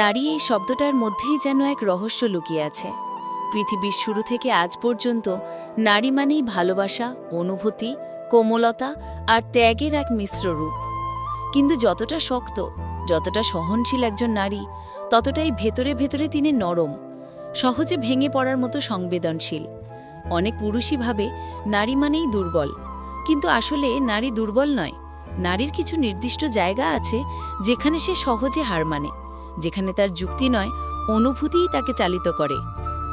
নারী এই শব্দটার মধ্যেই যেন এক রহস্য লুকিয়ে আছে। পৃথিবীর শুরু থেকে আজ পর্যন্ত নারী মানেই ভালোবাসা, অনুভূতি, কোমলতা আর ত্যাগের এক মিশ্র রূপ। কিন্তু যতটা শক্ত, যতটা সহনশীল একজন নারী, ততটাই ভেতরে ভেতরে তিনি নরম, সহজে ভেঙে পড়ার মতো সংবেদনশীল। অনেক পুরুষই ভাবে নারী মানেই দুর্বল, কিন্তু আসলে নারী দুর্বল নয়। নারীর কিছু নির্দিষ্ট জায়গা আছে যেখানে সে সহজে হার মানে। যেখানে তার যুক্তি নয়, অনুভূতিই তাকে চালিত করে।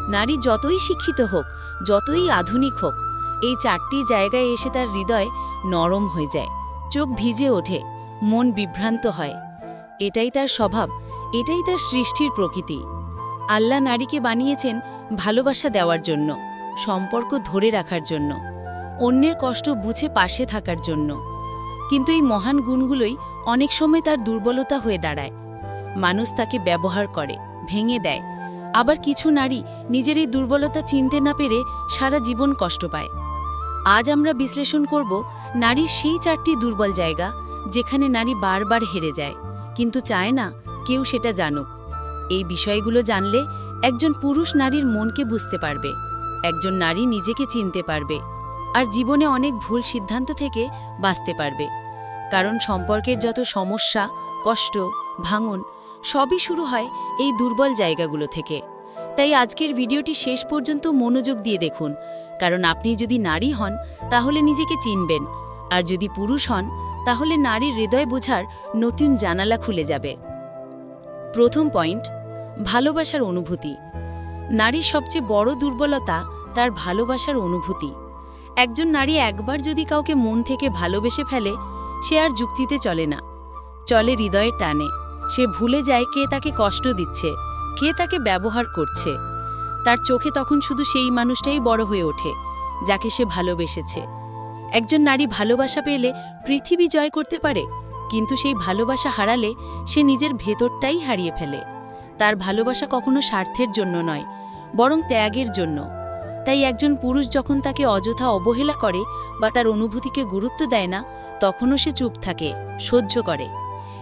নারী যতই শিক্ষিত হোক, যতই আধুনিক হোক, এই চারটি জায়গায় এসে তার হৃদয় নরম হয়ে যায়, চোখ ভিজে ওঠে, মন বিভ্রান্ত হয়। এটাই তার স্বভাব, এটাই তার সৃষ্টির প্রকৃতি। আল্লাহ নারীকে বানিয়েছেন ভালোবাসা দেওয়ার জন্য, সম্পর্ক ধরে রাখার জন্য, অন্যের কষ্ট বুঝে পাশে থাকার জন্য। কিন্তু এই মহান গুণগুলোই অনেক সময় তার দুর্বলতা হয়ে দাঁড়ায়। মানুষ তাকে ব্যবহার করে, ভেঙে দেয়। আবার কিছু নারী নিজের এই দুর্বলতা চিনতে না পেরে সারা জীবন কষ্ট পায়। আজ আমরা বিশ্লেষণ করব নারীর সেই চারটি দুর্বল জায়গা যেখানে নারী বারবার হেরে যায়, কিন্তু চায় না কেউ সেটা জানুক। এই বিষয়গুলো জানলে একজন পুরুষ নারীর মনকে বুঝতে পারবে, একজন নারী নিজেকে চিনতে পারবে, আর জীবনে অনেক ভুল সিদ্ধান্ত থেকে বাঁচতে পারবে। কারণ সম্পর্কের যত সমস্যা, কষ্ট, ভাঙন সবই শুরু হয় এই দুর্বল জায়গাগুলো থেকে। তাই আজকের ভিডিওটি শেষ পর্যন্ত মনোযোগ দিয়ে দেখুন, কারণ আপনি যদি নারী হন, তাহলে নিজেকে চিনবেন, আর যদি পুরুষ হন, তাহলে নারীর হৃদয় বোঝার নতুন জানালা খুলে যাবে। প্রথম পয়েন্ট, ভালোবাসার অনুভূতি। নারীর সবচেয়ে বড় দুর্বলতা তার ভালোবাসার অনুভূতি। একজন নারী একবার যদি কাউকে মন থেকে ভালোবেসে ফেলে, সে আর যুক্তিতে চলে না। চলে হৃদয়ে টানে। সে ভুলে যায় কে তাকে কষ্ট দিচ্ছে, কে তাকে ব্যবহার করছে। তার চোখে তখন শুধু সেই মানুষটাই বড় হয়ে ওঠে, যাকে সে ভালোবেসেছে। একজন নারী ভালোবাসা পেলে পৃথিবী জয় করতে পারে, কিন্তু সেই ভালোবাসা হারালে সে নিজের ভেতরটাই হারিয়ে ফেলে। তার ভালোবাসা কখনো স্বার্থের জন্য নয়, বরং ত্যাগের জন্য। তাই একজন পুরুষ যখন তাকে অযথা অবহেলা করে বা তার অনুভূতিকে গুরুত্ব দেয় না, তখনও সে চুপ থাকে, সহ্য করে।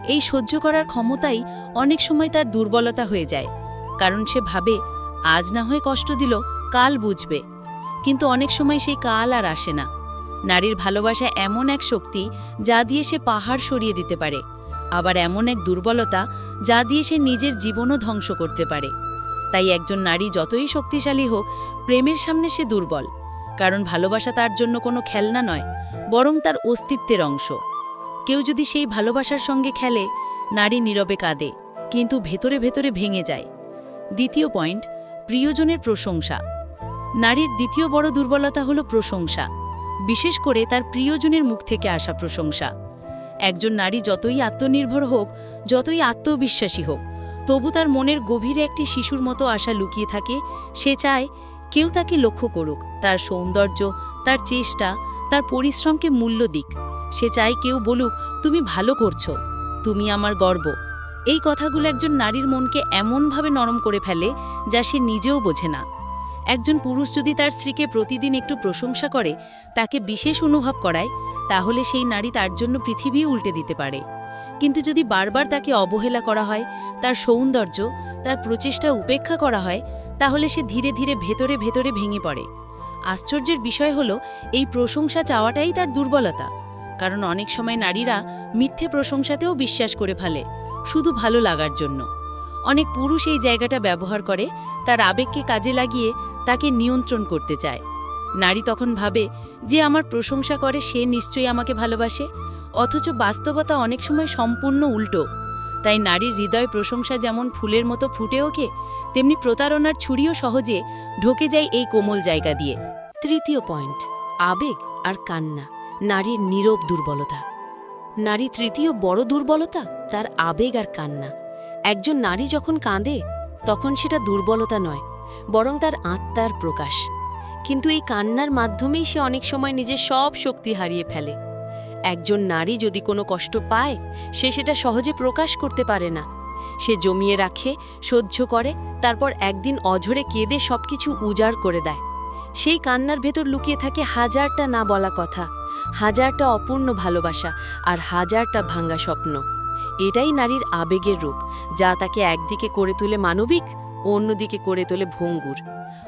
এই সহ্য করার ক্ষমতাই অনেক সময় তার দুর্বলতা হয়ে যায়। কারণ সে ভাবে, আজ না হয়ে কষ্ট দিল, কাল বুঝবে। কিন্তু অনেক সময় সেই কাল আর আসে না। নারীর ভালোবাসা এমন এক শক্তি যা দিয়ে সে পাহাড় সরিয়ে দিতে পারে, আবার এমন এক দুর্বলতা যা দিয়ে সে নিজের জীবনও ধ্বংস করতে পারে। তাই একজন নারী যতই শক্তিশালী হোক, প্রেমের সামনে সে দুর্বল, কারণ ভালোবাসা তার জন্য কোনো খেলনা নয়, বরং তার অস্তিত্বের অংশ। কেউ যদি সেই ভালোবাসার সঙ্গে খেলে, নারী নীরবে কাঁদে, কিন্তু ভেতরে ভেতরে ভেঙে যায়। দ্বিতীয় পয়েন্ট, প্রিয়জনের প্রশংসা। নারীর দ্বিতীয় বড় দুর্বলতা হল প্রশংসা, বিশেষ করে তার প্রিয়জনের মুখ থেকে আসা প্রশংসা। একজন নারী যতই আত্মনির্ভর হোক, যতই আত্মবিশ্বাসী হোক, তবু তার মনের গভীরে একটি শিশুর মতো আশা লুকিয়ে থাকে, সে চায় কেউ তাকে লক্ষ্য করুক, তার সৌন্দর্য, তার চেষ্টা, তার পরিশ্রমকে মূল্য দিক। সে চায় কেউ বলুক, তুমি ভালো করছ, তুমি আমার গর্ব। এই কথাগুলো একজন নারীর মনকে এমনভাবে নরম করে ফেলে যা সে নিজেও বোঝে না। একজন পুরুষ যদি তার স্ত্রীকে প্রতিদিন একটু প্রশংসা করে, তাকে বিশেষ অনুভব করায়, তাহলে সেই নারী তার জন্য পৃথিবী উল্টে দিতে পারে। কিন্তু যদি বারবার তাকে অবহেলা করা হয়, তার সৌন্দর্য, তার প্রচেষ্টা উপেক্ষা করা হয়, তাহলে সে ধীরে ধীরে ভেতরে ভেতরে ভেঙে পড়ে। আশ্চর্যের বিষয় হলো, এই প্রশংসা চাওয়াটাই তার দুর্বলতা। কারণ অনেক সময় নারীরা মিথ্যে প্রশংসাতেও বিশ্বাস করে ফেলে, শুধু ভালো লাগার জন্য। অনেক পুরুষ এই জায়গাটা ব্যবহার করে, তার আবেগকে কাজে লাগিয়ে তাকে নিয়ন্ত্রণ করতে চায়। নারী তখন ভাবে, যে আমার প্রশংসা করে, সে নিশ্চয়ই আমাকে ভালোবাসে। অথচ বাস্তবতা অনেক সময় সম্পূর্ণ উল্টো। তাই নারীর হৃদয় প্রশংসা যেমন ফুলের মতো ফুটে ওঠে, তেমনি প্রতারণার ছুরিও সহজে ঢোকে যায় এই কোমল জায়গা দিয়ে। তৃতীয় পয়েন্ট, আবেগ আর কান্না। নারীর নীরব দুর্বলতা। নারী তৃতীয় বড় দুর্বলতা, তার আবেগ আর কান্না। একজন নারী যখন কাঁদে, তখন সেটা দুর্বলতা নয়, বরং তার আত্মার প্রকাশ। কিন্তু এই কান্নার মাধ্যমেই সে অনেক সময় নিজের সব শক্তি হারিয়ে ফেলে। একজন নারী যদি কোনো কষ্ট পায়, সে সেটা সহজে প্রকাশ করতে পারে না। সে জমিয়ে রাখে, সহ্য করে, তারপর একদিন অঝরে কেঁদে সবকিছু উজাড় করে দেয়। সেই কান্নার ভেতর লুকিয়ে থাকে হাজারটা না বলা কথা। হাজারটা অপূর্ণ ভালোবাসা আর হাজারটা ভাঙ্গা স্বপ্ন। এটাই নারীর আবেগের রূপ, যা তাকে একদিকে করে তুলে মানবিক, অন্যদিকে করে তোলে ভঙ্গুর।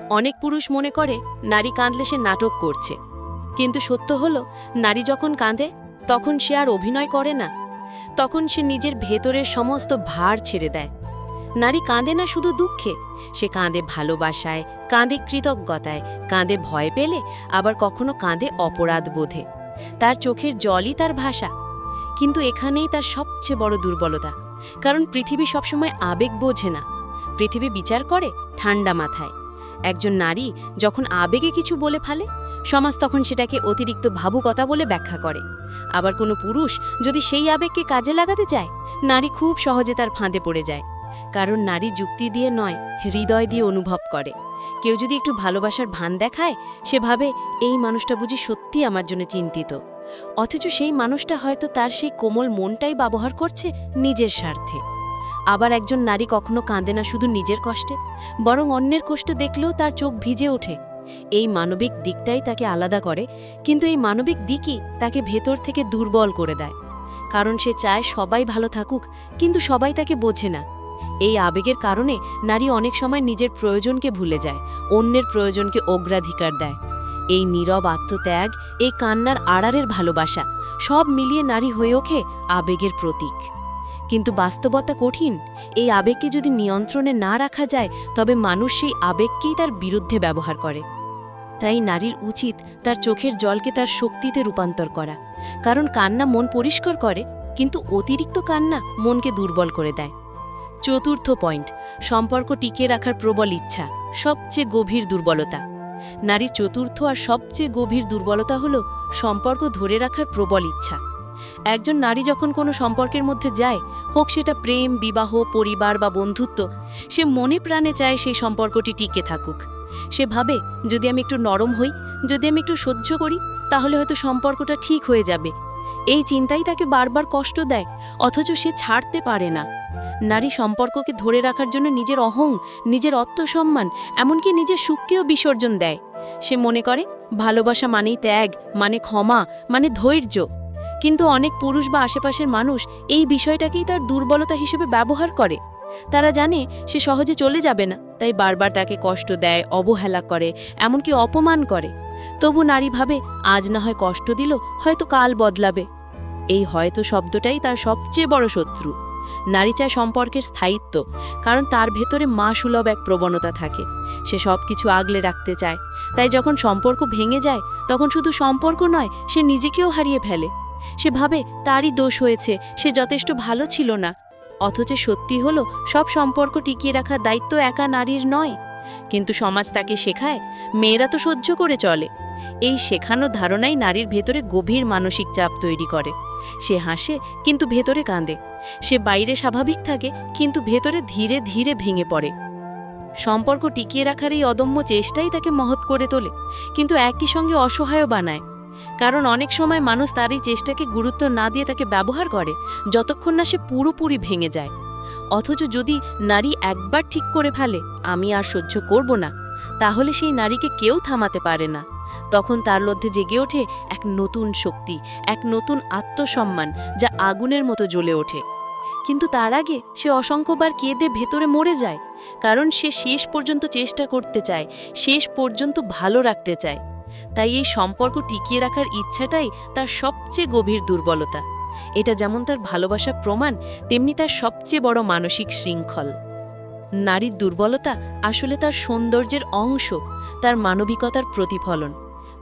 অনেক পুরুষ মনে করে, নারী কাঁদলে সে নাটক করছে। কিন্তু সত্য হলো, নারী যখন কাঁদে, তখন সে আর অভিনয় করে না। তখন সে নিজের ভেতরের সমস্ত ভার ছেড়ে দেয়। নারী কাঁদে না শুধু দুঃখে, সে কাঁদে ভালোবাসায়, কাঁদে কৃতজ্ঞতায়, কাঁদে ভয় পেলে, আবার কখনো কাঁদে অপরাধ বোধে। তার চোখের জলই তার ভাষা। কিন্তু এখানেই তার সবচেয়ে বড় দুর্বলতা, কারণ পৃথিবী সবসময় আবেগ বোঝে না। পৃথিবী বিচার করে ঠান্ডা মাথায়। একজন নারী যখন আবেগে কিছু বলে ফেলে, সমাজ তখন সেটাকে অতিরিক্ত ভাবুকতা বলে ব্যাখ্যা করে। আবার কোনো পুরুষ যদি সেই আবেগকে কাজে লাগাতে চায়, নারী খুব সহজে তার ফাঁদে পড়ে যায়। কারণ নারী যুক্তি দিয়ে নয়, হৃদয় দিয়ে অনুভব করে। কেউ যদি একটু ভালোবাসার ভান দেখায়, সে ভাবে, এই মানুষটা বুঝি সত্যি আমার জন্য চিন্তিত। অথচ সেই মানুষটা হয়তো তার সেই কোমল মনটাই ব্যবহার করছে নিজের স্বার্থে। আবার একজন নারী কখনো কাঁদে না শুধু নিজের কষ্টে, বরং অন্যের কষ্ট দেখলেও তার চোখ ভিজে ওঠে। এই মানবিক দিকটাই তাকে আলাদা করে, কিন্তু এই মানবিক দিকই তাকে ভেতর থেকে দুর্বল করে দেয়। কারণ সে চায় সবাই ভালো থাকুক, কিন্তু সবাই তাকে বোঝে না। এই আবেগের কারণে নারী অনেক সময় নিজের প্রয়োজনকে ভুলে যায়, অন্যের প্রয়োজনকে অগ্রাধিকার দেয়। এই নীরব আত্মত্যাগ, এই কান্নার আড়ারের ভালোবাসা, সব মিলিয়ে নারী হয়ে ওঠে আবেগের প্রতীক। কিন্তু বাস্তবতা কঠিন। এই আবেগকে যদি নিয়ন্ত্রণে না রাখা যায়, তবে মানুষ সেই আবেগকেই তার বিরুদ্ধে ব্যবহার করে। তাই নারীর উচিত তার চোখের জলকে তার শক্তিতে রূপান্তর করা। কারণ কান্না মন পরিষ্কার করে, কিন্তু অতিরিক্ত কান্না মনকে দুর্বল করে দেয়। চতুর্থ পয়েন্ট, সম্পর্ক টিকে রাখার প্রবল ইচ্ছা, সবচেয়ে গভীর দুর্বলতা। নারীর চতুর্থ আর সবচেয়ে গভীর দুর্বলতা হল সম্পর্ক ধরে রাখার প্রবল ইচ্ছা। একজন নারী যখন কোনো সম্পর্কের মধ্যে যায়, হোক সেটা প্রেম, বিবাহ, পরিবার বা বন্ধুত্ব, সে মনে প্রাণে চায় সেই সম্পর্কটি টিকে থাকুক। সে ভাবে, যদি আমি একটু নরম হই, যদি আমি একটু সহ্য করি, তাহলে হয়তো সম্পর্কটা ঠিক হয়ে যাবে। এই চিন্তাই তাকে বারবার কষ্ট দেয়, অথচ সে ছাড়তে পারে না। নারী সম্পর্ককে ধরে রাখার জন্য নিজের অহং, নিজের আত্মসম্মান এমনকি নিজের সুখকেও বিসর্জন দেয়। সে মনে করে, ভালোবাসা মানেই ত্যাগ মানে ক্ষমা মানে ধৈর্য। কিন্তু অনেক পুরুষ বা আশেপাশের মানুষ এই বিষয়টাকেই তার দুর্বলতা হিসেবে ব্যবহার করে। তারা জানে, সে সহজে চলে যাবে না, তাই বারবার তাকে কষ্ট দেয়, অবহেলা করে, এমনকি অপমান করে। তবু নারী ভাবে, আজ না হয় কষ্ট দিল, হয়তো কাল বদলাবে। এই হয়তো শব্দটাই তার সবচেয়ে বড় শত্রু। নারী চায় সম্পর্কের স্থায়িত্ব, কারণ তার ভেতরে মা সুলভ এক প্রবণতা থাকে। সে সব কিছু আগলে রাখতে চায়। তাই যখন সম্পর্ক ভেঙে যায়, তখন শুধু সম্পর্ক নয়, সে নিজেকেও হারিয়ে ফেলে। সে ভাবে, তারই দোষ হয়েছে, সে যথেষ্ট ভালো ছিল না। অথচ সত্যি হলো, সব সম্পর্ক টিকিয়ে রাখার দায়িত্ব একা নারীর নয়। কিন্তু সমাজ তাকে শেখায়, মেয়েরা তো সহ্য করে চলে। এই শেখানো ধারণাই নারীর ভেতরে গভীর মানসিক চাপ তৈরি করে। সে হাসে, কিন্তু ভেতরে কাঁদে। সে বাইরে স্বাভাবিক থাকে, কিন্তু ভেতরে ধীরে ধীরে ভেঙে পড়ে। সম্পর্ক টিকিয়ে রাখার এই অদম্য চেষ্টাই তাকে মহৎ করে তোলে, কিন্তু একই সঙ্গে অসহায়ও বানায়। কারণ অনেক সময় মানুষ তার এই চেষ্টাকে গুরুত্ব না দিয়ে তাকে ব্যবহার করে, যতক্ষণ না সে পুরোপুরি ভেঙে যায়। অথচ যদি নারী একবার ঠিক করে ফেলে, আমি আর সহ্য করব না, তাহলে সেই নারীকে কেউ থামাতে পারে না। তখন তার মধ্যে জেগে ওঠে এক নতুন শক্তি, এক নতুন আত্মসম্মান যা আগুনের মতো জ্বলে ওঠে। কিন্তু তার আগে সে অসংখ্যবার কেঁদে ভেতরে মরে যায়, কারণ সে শেষ পর্যন্ত চেষ্টা করতে চায়, শেষ পর্যন্ত ভালো রাখতে চায়। তাই এই সম্পর্ক টিকিয়ে রাখার ইচ্ছাটাই তার সবচেয়ে গভীর দুর্বলতা। এটা যেমন তার ভালোবাসা প্রমাণ, তেমনি তার সবচেয়ে বড় মানসিক শৃঙ্খল। নারীর দুর্বলতা আসলে তার সৌন্দর্যের অংশ, তার মানবিকতার প্রতিফলন।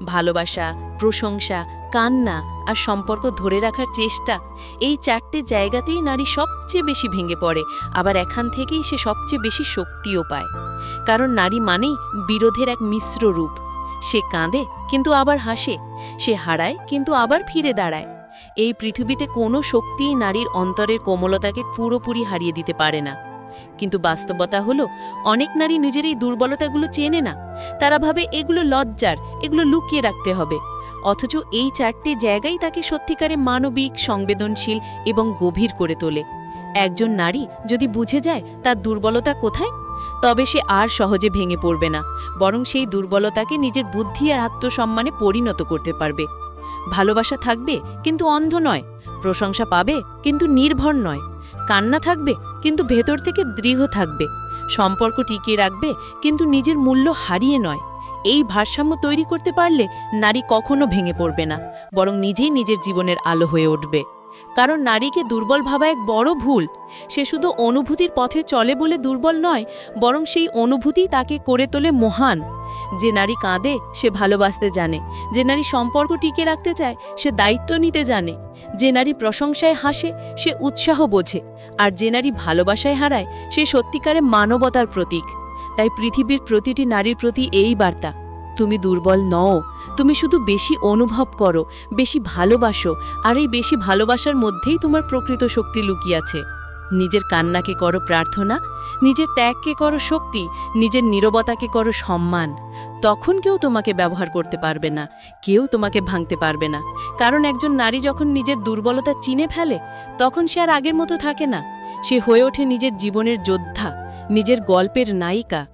ভালোবাসা, প্রশংসা, কান্না আর সম্পর্ক ধরে রাখার চেষ্টা, এই চারটে জায়গাতেই নারী সবচেয়ে বেশি ভেঙে পড়ে, আবার এখান থেকেই সে সবচেয়ে বেশি শক্তিও পায়। কারণ নারী মানেই বিরোধের এক মিশ্র রূপ। সে কাঁদে, কিন্তু আবার হাসে, সে হারায়, কিন্তু আবার ফিরে দাঁড়ায়। এই পৃথিবীতে কোনো শক্তিই নারীর অন্তরের কোমলতাকে পুরোপুরি হারিয়ে দিতে পারে না। কিন্তু বাস্তবতা হলো, অনেক নারী নিজের এই দুর্বলতাগুলো চেনে না। তারা ভাবে এগুলো লজ্জার, এগুলো লুকিয়ে রাখতে হবে। অথচ এই চারটি জায়গাই তাকে সত্যিকারে মানবিক, সংবেদনশীল এবং গভীর করে তোলে। একজন নারী যদি বুঝে যায় তার দুর্বলতা কোথায়, তবে সে আর সহজে ভেঙে পড়বে না, বরং সেই দুর্বলতাকে নিজের বুদ্ধি আর আত্মসম্মানে পরিণত করতে পারবে। ভালোবাসা থাকবে কিন্তু অন্ধ নয়, প্রশংসা পাবে কিন্তু নির্ভর নয়। কান্না থাকবে, কিন্তু ভেতর থেকে দৃঢ় থাকবে। সম্পর্ক টিকিয়ে রাখবে, কিন্তু নিজের মূল্য হারিয়ে নয়। এই ভারসাম্য তৈরি করতে পারলে নারী কখনো ভেঙে পড়বে না, বরং নিজেই নিজের জীবনের আলো হয়ে উঠবে। কারণ নারীকে দুর্বল ভাবা এক বড় ভুল। সে শুধু অনুভূতির পথে চলে বলে দুর্বল নয়, বরং সেই অনুভূতি তাকে করে তোলে মহান। যে নারী কাঁদে, সে ভালোবাসতে জানে। যে নারী সম্পর্ক টিকে রাখতে চায়, সে দায়িত্ব নিতে জানে। যে নারী প্রশংসায় হাসে, সে উৎসাহ বোঝে। আর যে নারী ভালোবাসায় হারায়, সে সত্যিকারে মানবতার প্রতীক। তাই পৃথিবীর প্রতিটি নারীর প্রতি এই বার্তা, তুমি দুর্বল নও। তুমি শুধু বেশি অনুভব করো, বেশি ভালোবাসো, আর এই বেশি ভালোবাসার মধ্যেই তোমার প্রকৃত শক্তি লুকিয়ে আছে। নিজের কান্নাকে করো প্রার্থনা, নিজের ত্যাগকে করো শক্তি, নিজের নীরবতাকে করো সম্মান। তখন কেউ তোমাকে ব্যবহার করতে পারবে না, কেউ তোমাকে ভাঙতে পারবে না। কারণ একজন নারী যখন নিজের দুর্বলতা চিনে ফেলে, তখন সে আর আগের মতো থাকে না। সে হয়ে ওঠে নিজের জীবনের যোদ্ধা, নিজের গল্পের নায়িকা।